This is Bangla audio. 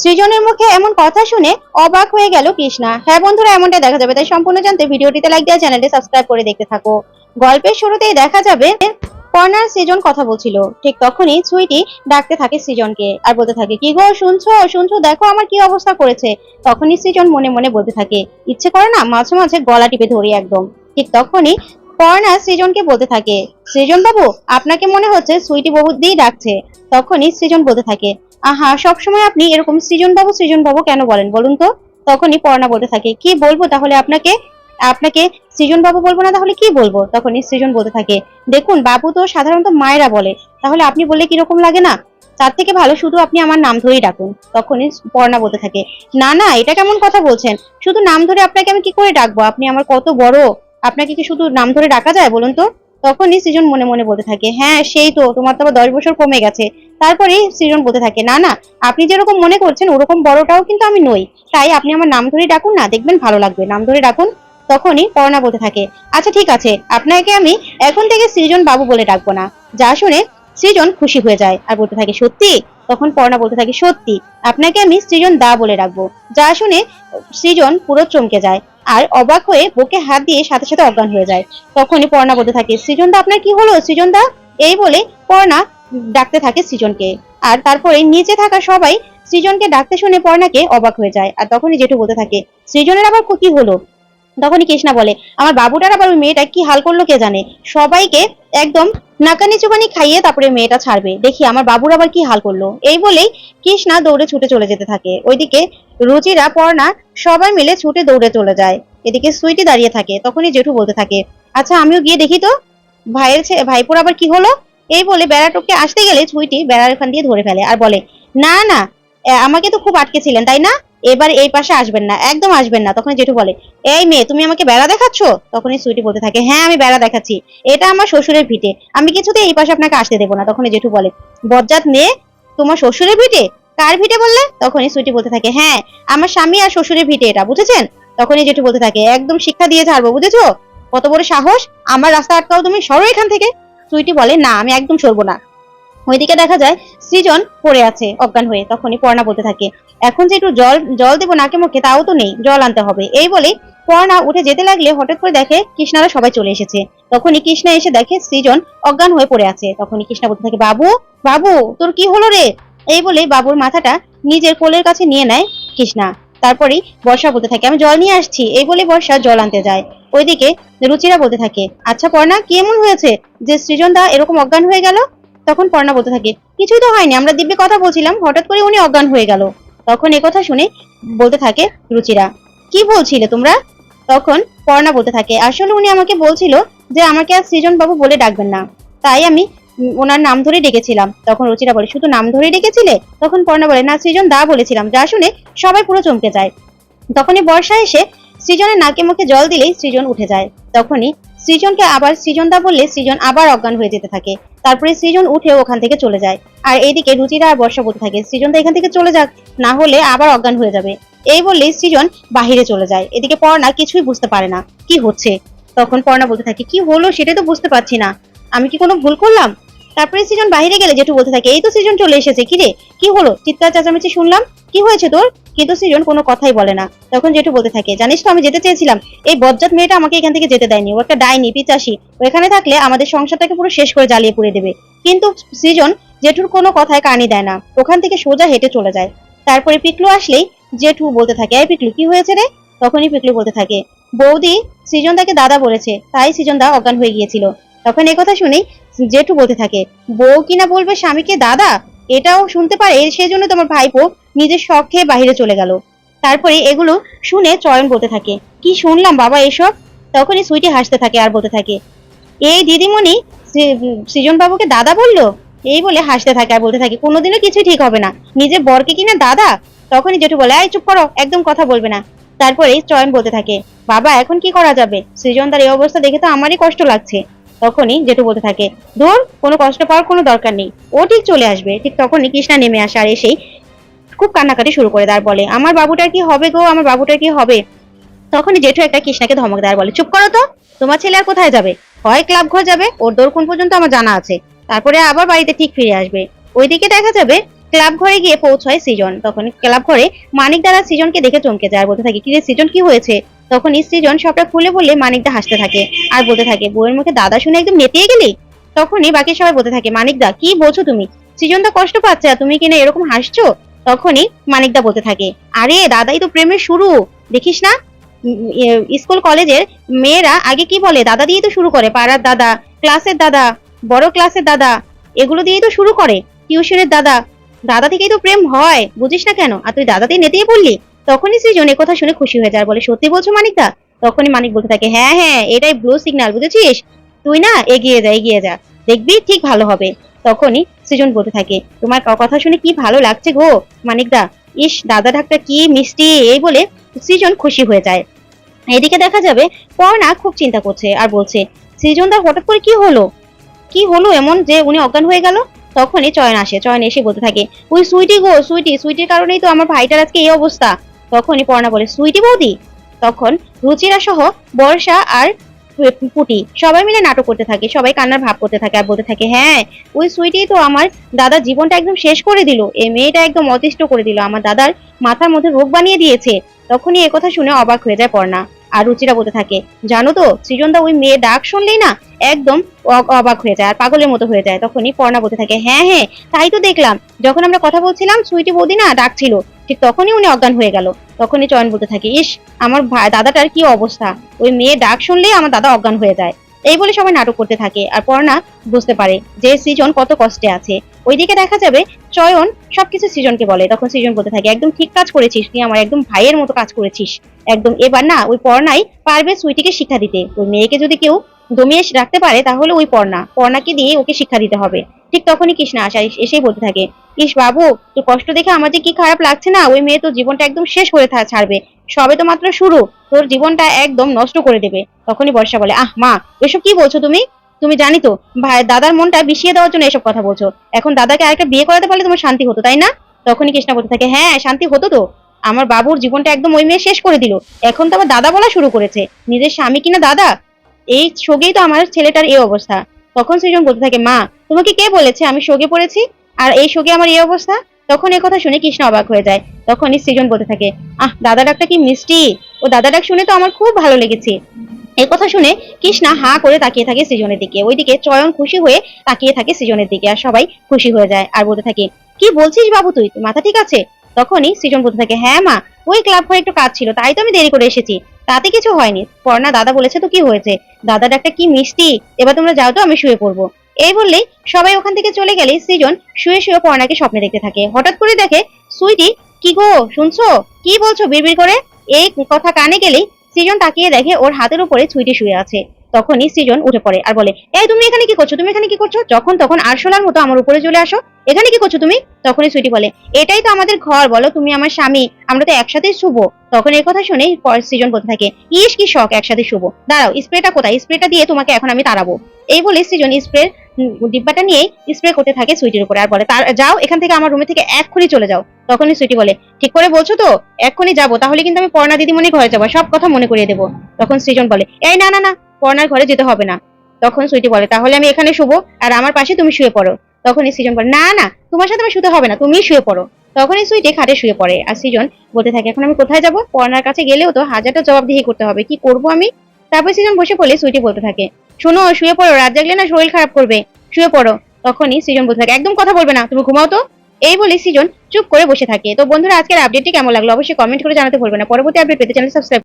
সৃজনের মুখে এমন কথা শুনে অবাক হয়ে গেল কৃষ্ণা। হ্যাঁ বন্ধুরা এমনটা দেখা যাবে। তাই সম্পূর্ণ জানতে ভিডিওটিতে লাইক দেওয়া চ্যানেলটি সাবস্ক্রাইব করে দেখতে থাকো। গল্পের শুরুতেই দেখা যাবে কর্নার সৃজন কথা বলছিল। ঠিক তখনই সুইটি ডাকতে থাকে সৃজনকে আর বলতে থাকে, কি গো, শুনছো? শুনছো? দেখো আমার কি অবস্থা করেছে। তখনই সৃজন মনে মনে বলতে থাকে, ইচ্ছে করে না, মাঝে মাঝে গলা টিপে ধরি একদম। ঠিক তখনই কর্ণা সৃজনকে বলতে থাকে সৃজন বাবু আপনাকে মনে হচ্ছে সুইটি বাবু দিয়েই ডাকছে। তখনই সৃজন বলতে থাকে আহা, সবসময় আপনি এরকম সৃজন বাবু সৃজন বাবু কেন বলেন বলুন তো? তখনই পর্ণা বলতে থাকে, কি বলব তাহলে আপনাকে? আপনাকে সৃজন বাবু বলব না তাহলে কি বলব? তখনই সৃজন বলতে থাকে, দেখুন, বাবু তো সাধারণত মায়েরা বলে, তাহলে আপনি বললে কীরকম লাগে না? তার থেকে ভালো শুধু আপনি আমার নাম ধরেই ডাকুন। তখনই পর্ণা বলতে থাকে, না না, এটা কেমন কথা বলছেন? শুধু নাম ধরে আপনাকে আমি কি করে ডাকবো? আপনি আমার কত বড়, আপনাকে কি শুধু নাম ধরে ডাকা যায় বলুন তো? তখনই সৃজন মনে মনে বলতে থাকে হ্যাঁ সেই তো, তোমার তো আবার দশ বছর কমে গেছে। তারপরেই সৃজন বলতে থাকে, না না, আপনি যেরকম মনে করছেন, ওরকম বড়টাও কিন্তু আমি নই। তাই আপনি আমার নাম ধরে ডাকুন, না, দেখবেন ভালো লাগবে। নাম ধরে ডাকুন। তখনই পর্ণা বলতে থাকে আচ্ছা ঠিক আছে, আপনাকে আমি এখন থেকে সৃজন বাবু বলে ডাকবো না। যা শুনে সৃজন খুশি হয়ে যায় আর বলতে থাকে, সত্যি? তখন পর্ণা বলতে থাকে, সত্যি, আপনাকে আমি সৃজন দা বলে ডাকবো। যা শুনে সৃজন পুরো চমকে যায়। আর অবাক হয়ে বুকে হাত দিয়ে সাথে সাথে অজ্ঞান হয়ে যায়। তখনই পর্ণা বলতে থাকে, সৃজনদা, আপনার কি হলো? সৃজনদা? এই বলে পর্ণা ডাকতে থাকে সৃজনকে। আর তারপরে নিচে থাকা সবাই সৃজনকে ডাকতে শুনে পর্ণাকে অবাক হয়ে যায়। আর তখনই জেঠু বলতে থাকে, সৃজনের আবার কি হলো? তখনই কৃষ্ণা বলে, আমার বাবুটার আবার ওই মেয়েটা কি হাল করল কে জানে? সবাইকে একদম নাকানি চুকানি খাইয়ে তারপরে মেয়েটা ছাড়বে। দেখি আমার বাবুর আবার কি হাল করল। এই বলেই কৃষ্ণা দৌড়ে ছুটে চলে যেতে থাকে। ওইদিকে রুচিরা পর্ণা সবাই মিলে ছুটে দৌড়ে চলে যায়। এদিকে সুইটি দাঁড়িয়ে থাকে। তখনই জেঠু বলতে থাকে আচ্ছা আমিও গিয়ে দেখি তো, ভাইয়ের ভাইপোর আবার কি হলো? এই বলে বেড়া টপকে আসতে গেলে ছুইটি বেড়ার ওখান দিয়ে ধরে ফেলে আর বলে, না না আমাকে তো খুব আটকে ছিলেন তাই না? এবার এই পাশে আসবেন না, একদম আসবেন না তখন জেঠু বলে, এই মেয়ে, তুমি আমাকে বেড়া দেখাচ্ছ? তখনই সুইটি বলতে থাকে হ্যাঁ আমি বেড়া দেখাচ্ছি, এটা আমার শ্বশুরের ভিটে আমি কিছুতে এই পাশে আপনাকে আসতে দেবো না। তখনই জেঠু বলে, বজ্জাত মেয়ে, তোমার শ্বশুরের ভিটে কার ভিটে বললে? তখনই সুইটি বলতে থাকে হ্যাঁ আমার স্বামী আর শ্বশুরের ভিটে এটা, বুঝেছেন? তখনই জেঠু বলতে থাকে, একদম শিক্ষা দিয়ে ছাড়বো, বুঝেছ? কত বড় সাহস, আমার রাস্তা আটকাও তুমি, সরো এখান থেকে। সুইটি বলে, না, আমি একদম সরবো না। ওইদিকে দেখা যায়, সৃজন পড়ে আছে অজ্ঞান হয়ে, তখনই পর্ণা বলতে থাকে এখন যে একটু জল জল দেবো নাকে মুখে, তাও তো নেই, জল আনতে হবে। এই বলে পর্ণা উঠে যেতে লাগলে হঠাৎ করে দেখে কৃষ্ণারা সবাই চলে এসেছে। তখনই কৃষ্ণা এসে দেখে সৃজন অজ্ঞান হয়ে পড়ে আছে। তখনই কৃষ্ণা বলতে থাকে, বাবু বাবু, তোর কি হলো রে? এই বলে বাবুর মাথাটা নিজের কোলের কাছে নিয়ে নেয় কৃষ্ণা। তারপরেই বর্ষা বলতে থাকে, আমি জল নিয়ে আসছি। এই বলে বর্ষা জল আনতে যায়। ওইদিকে রুচিরা বলতে থাকে আচ্ছা পর্ণা, কি এমন হয়েছে যে সৃজন দা এরকম অজ্ঞান হয়ে গেল? তখন পর্ণা বলতে থাকে, কিছুই তো হয়নি, আমরা দিব্যি কথা বলছিলাম, হঠাৎ করে উনি অজ্ঞান হয়ে গেল। তখন এ কথা শুনে বলতে থাকে রুচিরা। কি বলছিলে তোমরা? তখন পর্ণা বলতে থাকে, আসলে উনি আমাকে বলছিল যে আমাকে আর সৃজন বাবু বলে ডাকবেন না। তাই আমি ওনার নাম ধরে ডেকেছিলাম। তখন রুচিরা বলে, শুধু নাম ধরে ডেকেছিলে? তখন পর্ণা বলে, না সৃজন দা বলেছিলাম, যা শুনে সবাই পুরো চমকে যায়। তখনই বর্ষা এসে সৃজনের নাকে মুখে জল দিলেই সৃজন উঠে যায়। তখনই সৃজনকে আবার সৃজন দা বললে সৃজন আবার অজ্ঞান হয়ে যেতে থাকে। তারপরে সৃজন উঠে ওখান থেকে চলে যায়। আর এইদিকে রুচিরা আর বর্ষা বলতে থাকে সৃজনদা এখান থেকে চলে যাক, না হলে আবার অজ্ঞান হয়ে যাবে। এই বললেই সৃজন বাহিরে চলে যায়। এদিকে পর্ণা কিছুই বুঝতে পারে না, কি হচ্ছে? তখন পর্ণা বলতে থাকে, কি হলো সেটাই তো বুঝতে পারছি না। আমি কি কোনো ভুল করলাম? তারপরে সৃজন বাইরে গেলে জেঠু বলতে থাকে, এই তো সৃজন চলে এসেছে, কি রে? কি হলো? চিৎকার চেঁচামেচি শুনলাম। কি হয়েছে তোর? কিন্তু সৃজন কোনো কথাই বলে না। তখন জেঠু বলতে থাকে, জানিস তো আমি যেতে চেয়েছিলাম। এই বজ্জাত মেয়েটা আমাকে এখান থেকে যেতে দেয়নি। ও একটা ডাইনি, পিচাসি। ও এখানে থাকলে আমাদের সংসারটাকে পুরো শেষ করে জ্বালিয়ে পুড়ে দেবে। কিন্তু সৃজন জেঠুর কোনো কথায় কানি দেয় না। ওখান থেকে সোজা হেঁটে চলে যায়। তারপরে পিকলু আসলেই জেঠু বলতে থাকে, এই পিকলু, কি হয়েছে রে? তখনই পিকলু বলতে থাকে, বৌদি, সৃজন তাকে দাদা বলেছে, তাই সৃজন দা অজ্ঞান হয়ে গিয়েছিল। তখন কথা শুনেই জেঠু বলতে থাকে, বউ কিনা বলবে স্বামীকে, দাদা, এটাও শুনতে পারে সেজন্য তোমার ভাইপো নিজের শখ খেয়ে বাহিরে চলে গেল। তারপরে এগুলো শুনে চয়ন বলতে থাকে, কি শুনলাম বাবা এসব? তখনই সুইটি হাসতে থাকে আর বলতে থাকে, এই দিদিমণি সৃজন বাবুকে দাদা বলল? এই বলে হাসতে থাকে আর বলতে থাকে, কোনোদিনও কিছুই ঠিক হবে না। নিজের বরকে কিনা দাদা? তখনই জেঠু বলে এই চুপ করো, একদম কথা বলবে না। তারপরে চয়ন বলতে থাকে, বাবা, এখন কি করা যাবে? সৃজন তার এই অবস্থা দেখে তো আমারই কষ্ট লাগছে। তখনই জেঠু বলতে থাকে, ধর, কোনো কষ্ট পাওয়ার কোনো দরকার নেই। ও ঠিক চলে আসবে। ঠিক তখনই কৃষ্ণা নেমে আসে আর এসেই খুব কান্নাকাটি শুরু করে দেয় বলে, আমার বাবুটার কি হবে গো? আমার বাবুটার কি হবে? তখনই জেঠু একটা কৃষ্ণাকে ধমক দেয় বলে, চুপ করো তো, তোমার ছেলে আর কোথায় যাবে? হয় ক্লাব ঘর যাবে, ওর দোর কোন পর্যন্ত আমার জানা আছে। তারপরে আবার বাড়িতে ঠিক ফিরে আসবে। ওইদিকে দেখা যাবে, ক্লাব ঘরে গিয়ে পৌঁছয় সিজন। তখন ক্লাব ঘরে মানিক দ্বারা সিজনকে দেখে চমকে যায় বলতে থাকে, কি রে সিজন, কি হয়েছে? তখনই সৃজন সবটা খুলে বললে, মানিকদা হাসতে থাকে আর বলতে থাকে, বউয়ের মুখে দাদা শুনে একদম নেতিয়ে গেলি? তখনই বাকি সবাই বলতে থাকে, মানিকদা, কি বলছো তুমি? সৃজনদা কষ্ট পাচ্ছে আর তুমি কিনা এরকম হাসছো? তখনই মানিকদা বলতে থাকে, আরে, দাদাই তো প্রেমের শুরু। দেখিস না স্কুল, কলেজের মেয়েরা আগে কি বলে? দাদা দিয়েই তো শুরু করে, পাড়ার দাদা, ক্লাসের দাদা, বড় ক্লাসের দাদা, এগুলো দিয়েই তো শুরু করে, টিউশনের দাদা। দাদা থেকেই তো প্রেম হয়, বুঝিস না কেন? আর তুই দাদাতেই নেতেই পড়লি? তখনই সৃজন কথা শুনে খুশি হয়ে যায়, বলে, সত্যি বলছো মানিকদা? তখনই মানিক বলতে থাকে হ্যাঁ হ্যাঁ এটাই ব্লু সিগন্যাল বুঝেছিস? তুই না এগিয়ে যা এগিয়ে যা, দেখবি ঠিক ভালো হবে। তখনই সৃজন বলতে থাকে, তোমার কথা শুনে কি ভালো লাগছে গো, মানিকদা? ইস, দাদা ডাক্তার কি মিষ্টি, এই বলে সৃজন খুশি হয়ে যায়। এদিকে দেখা যাবে পর্ণা খুব চিন্তা করছে আর বলছে সৃজনদার হঠাৎ করে কি হলো? কি হলো এমন যে উনি অজ্ঞান হয়ে গেল? তখনই চয়ন আসে, চয়ন এসে বলতে থাকে, ওই সুইটি গো, সুইটি, সুইটির কারণেই তো আমার ভাইটার আজকে এই অবস্থা। তখনই পর্ণা বলে, সুইটি বৌদি? তখন রুচিরা সহ বর্ষা আর পুটি সবাই মিলে নাটক করতে থাকে, সবাই কান্নার ভাব করতে থাকে আর বলতে থাকে হ্যাঁ ওই সুইটি তো আমার দাদার জীবনটা একদম শেষ করে দিল, এই মেয়েটা একদম অতিষ্ঠ করে দিল, আমার দাদার মাথার মধ্যে রোগ বানিয়ে দিয়েছে। তখনই কথা শুনে অবাক হয়ে যায় পর্ণা আর রুচিরা বলতে থাকে, জানো তো, সৃজনদা ওই মেয়ে ডাক শুনলেই না একদম অবাক হয়ে যায় আর পাগলের মতো হয়ে যায়। তখনই পর্ণা বলতে থাকে হ্যাঁ হ্যাঁ তাই তো দেখলাম। যখন আমরা কথা বলছিলাম, সুইটি বৌদি না ডাকছিল ঠিক তখনই উনি অজ্ঞান হয়ে গেল। তখনই চয়ন বলতে থাকে, ইস, আমার দাদাটার কি অবস্থা? ওই মেয়ে ডাক শুনলেই আমার দাদা অজ্ঞান হয়ে যায়। এই বলে সবাই নাটক করতে থাকে আর পর্ণা বুঝতে পারে যে সৃজন কত কষ্টে আছে। ওইদিকে দেখা যাবে চয়ন সবকিছু সৃজনকে বলে, তখন সৃজন বলতে থাকে, একদম ঠিক কাজ করেছিস, তুই আমার একদম ভাইয়ের মতো কাজ করেছিস। একদম, এবার না, ওই পর্ণাই পারবে সুইটিকে শিক্ষা দিতে। ওই মেয়েকে যদি কেউ দমিয়ে রাখতে পারে, তাহলে ওই পর্ণা, পর্ণাকে দিয়ে ওকে শিক্ষা দিতে হবে। ঠিক তখনই কৃষ্ণা আসা এসেই বলতে থাকে, ইস বাবু, তোর কষ্ট দেখে আমার যে কি খারাপ লাগছে না, ওই মেয়ে তো জীবনটা একদম শেষ করে ছাড়বে। সবে তো মাত্র শুরু, তোর জীবনটা একদম নষ্ট করে দেবে। তখনই বর্ষা বলে, আহ, মা, এসব কি বলছো তুমি? তুমি জানি তো ভাই দাদার মনটা বিষিয়ে দেওয়ার জন্য এসব কথা বলছো। এখন দাদাকে আরেকটা বিয়ে করাতে পারলে তোমার শান্তি হতো, তাই না? তখনই কৃষ্ণা বলতে থাকে হ্যাঁ শান্তি হতো তো। আমার বাবুর জীবনটা একদম ওই মেয়ে শেষ করে দিল। এখন তো আবার দাদা বলা শুরু করেছে। নিজের স্বামী কিনা দাদা? এই শোকেই তো আমার ছেলেটার এই অবস্থা। তখন সৃজন বলতে থাকে, মা, তোমাকে কে বলেছে আমি শোকে পড়েছি? আর এই শোকে আমার এই অবস্থা? তখন এই কথা শুনে কৃষ্ণ অবাক হয়ে যায়। তখনই সৃজন বলতে থাকে, আহ, দাদা ডাকটা কি মিষ্টি? ও দাদা ডাক শুনে তো আমার খুব ভালো লেগেছে। এই কথা শুনে কৃষ্ণা হা করে তাকিয়ে থাকে সৃজনের দিকে। ওইদিকে চয়ন খুশি হয়ে তাকিয়ে থাকে সৃজনের দিকে আর সবাই খুশি হয়ে যায় আর বলতে থাকে, কি বলছিস বাবু তুই? মাথা ঠিক আছে? তখনই সৃজন বলতে থাকে হ্যাঁ মা, ওই ক্লাব ঘরে একটু কাজ ছিল, তাই তো আমি দেরি করে এসেছি। তাতে কিছু হয়নি। পর্ণা দাদা বলেছে তো কি হয়েছে? দাদা একটা কি মিষ্টি? এবার তোমরা যাও তো, আমি শুয়ে পড়ব। এই বললেই সবাই ওখান থেকে চলে গেলে সৃজন শুয়ে শুয়ে পর্ণাকে স্বপ্নে দেখতে থাকে। হঠাৎ করে দেখে, সুইটি, কি গো, শুনছো? কি বলছো বিড়বিড় করে? এই কথা কানে গেলেই সৃজন তাকিয়ে দেখে ওর হাতের উপরে সুইটি শুয়ে আছে। তখনই সৃজন উঠে পড়ে আর বলে, এই তুমি এখানে কি করছ? তুমি এখানে কি করছ? যখন তখন আরশোলার মতো আমার উপরে চলে আসো। এখানে কি করছ তুমি? তখনই সুইটি বলে, এটাই তো আমাদের ঘর, বলো তুমি আমার স্বামী, আমরা তো একসাথে শুভ তখন এই কথা শুনেই পর সৃজন বলতে থাকে, ইস, কি শখ, একসাথে শুভ দাঁড়াও, স্প্রেটা কোথায়? স্প্রেটা দিয়ে তোমাকে এখন আমি তাড়াবো। এই বলে সৃজন স্প্রে ডিব্বাটা নিয়ে স্প্রে করতে থাকে সুইটির উপরে আর বলে, তার, যাও, এখান থেকে আমার রুমে থেকে এক্ষুনি চলে যাও। তখনই সুইটি বলে, ঠিক করে বলছো তো? এক্ষুনি যাব, তাহলে কিন্তু আমি পর্ণা দিদিমণি ঘরে যাব, সব কথা মনে করিয়ে দেবো। তখন সৃজন বলে, এই না না না পর্ণার ঘরে যেতে হবে না। তখন সুইটি বলে, তাহলে আমি এখানে শুবো আর আমার পাশে তুমি শুয়ে পড়ো। তখনই সৃজন বলে, না না, তোমার সাথে আমার শুতে হবে না তুমি শুয়ে পড়ো। তখনই সুইটি খাটে শুয়ে পড়ে। আর সৃজন বলতে থাকে, এখন আমি কোথায় যাব? পর্ণার কাছে গেলেও তো হাজারটা জবাবদিহি করতে হবে, কি করব আমি? তারপর সৃজন বসে পড়লে সুইটি বলতে থাকে, শোনো, শুয়ে পড়ো, রাত জাগলে না শরীর খারাপ করবে, শুয়ে পড়ো। তখনই সৃজন বলতে থাকে, একদম কথা বলবে না, তুমি ঘুমাও তো। এই বলে সৃজন চুপ করে বসে থাকে। তো বন্ধুরা, আজকের আপডেটটি কেমন লাগল? অবশ্যই কমেন্ট করে জানাতে ভুলবে না। পরবর্তী আপডেট পেতে চ্যানেল সাবস্ক্রাইব